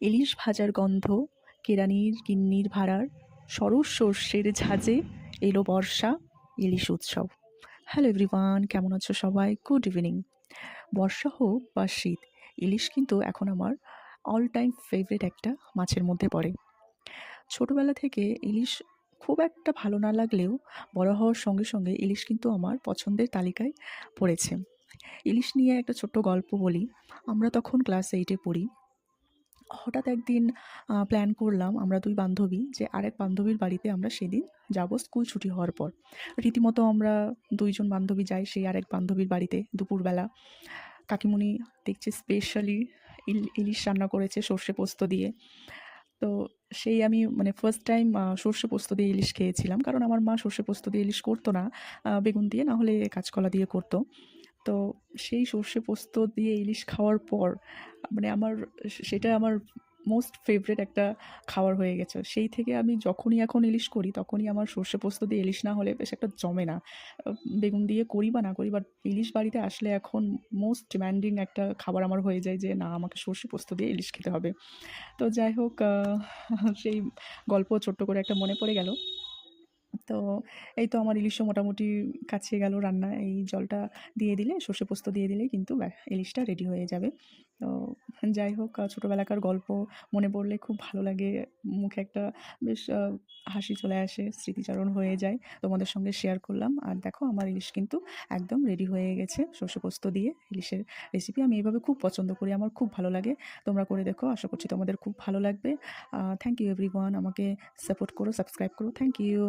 ইলিশ ভাজার গন্ধ, কেরানির কিন্নির ভাড়ার সরস সর্ষের ঝাঁজে এলো বর্ষা, ইলিশ উৎসব। হ্যালো এভরিওয়ান কেমন আছো সবাই? গুড ইভিনিং বর্ষা হোক বা শীত, ইলিশ কিন্তু এখন আমার অল টাইম ফেভারিট একটা মাছের মধ্যে পড়ে। ছোটোবেলা থেকে ইলিশ খুব একটা ভালো না লাগলেও বড় হওয়ার সঙ্গে সঙ্গে ইলিশ কিন্তু আমার পছন্দের তালিকায় পড়েছে। ইলিশ নিয়ে একটা ছোট্ট গল্প বলি। আমরা তখন ক্লাস এইটে পড়ি। হঠাৎ একদিন প্ল্যান করলাম আমরা দুই বান্ধবী যে আরেক বান্ধবীর বাড়িতে আমরা সেদিন যাব স্কুল ছুটি হওয়ার পর। রীতিমতো আমরা দুইজন বান্ধবী যাই, সেই আরেক বান্ধবীর বাড়িতে দুপুরবেলা। কাকিমুনি দেখছি স্পেশালি ইল, ইলিশ রান্না করেছে সর্ষে পোস্ত দিয়ে। তো সেই আমি মানে ফার্স্ট টাইম সর্ষে পোস্ত দিয়ে ইলিশ খেয়েছিলাম কারণ আমার মা সর্ষে পোস্ত দিয়ে ইলিশ করতো না বেগুন দিয়ে না হলে কাঁচকলা দিয়ে করতো। তো সেই সর্ষে পোস্ত দিয়ে ইলিশ খাওয়ার পর মানে আমার সেটা আমার মোস্ট ফেভারিট একটা খাবার হয়ে গেছে। সেই থেকে আমি যখনই এখন ইলিশ করি, তখনই আমার সর্ষে পোস্ত দিয়ে ইলিশ না হলে বেশ একটা জমে না। বেগুন দিয়ে করি বা না করি বাট ইলিশ বাড়িতে আসলে এখন মোস্ট ডিম্যান্ডিং একটা খাবার আমার হয়ে যায় যে, না, আমাকে সর্ষে পোস্ত দিয়ে ইলিশ খেতে হবে। তো যাই হোক সেই গল্প ছোট্ট করে একটা মনে পড়ে গেল। তো এই তো আমার ইলিশও মোটামুটি কাছে গেল রান্না। এই জলটা দিয়ে দিলে, সর্ষে পোস্ত দিয়ে দিলে কিন্তু ইলিশটা রেডি হয়ে যাবে। তো যাই হোক ছোটোবেলাকার গল্প মনে পড়লে খুব ভালো লাগে। মুখে একটা বেশ হাসি চলে আসে, স্মৃতিচারণ হয়ে যায়। তোমাদের সঙ্গে শেয়ার করলাম। আর দেখো, আমার ইলিশ কিন্তু একদম রেডি হয়ে গেছে সর্ষে পোস্ত দিয়ে। ইলিশের রেসিপি আমি এভাবে খুব পছন্দ করি, আমার খুব ভালো লাগে। তোমরা করে দেখো, আশা করছি তোমাদের খুব ভালো লাগবে। থ্যাংক ইউ এভরিওয়ান আমাকে সাপোর্ট করো সাবস্ক্রাইব করো। Thank you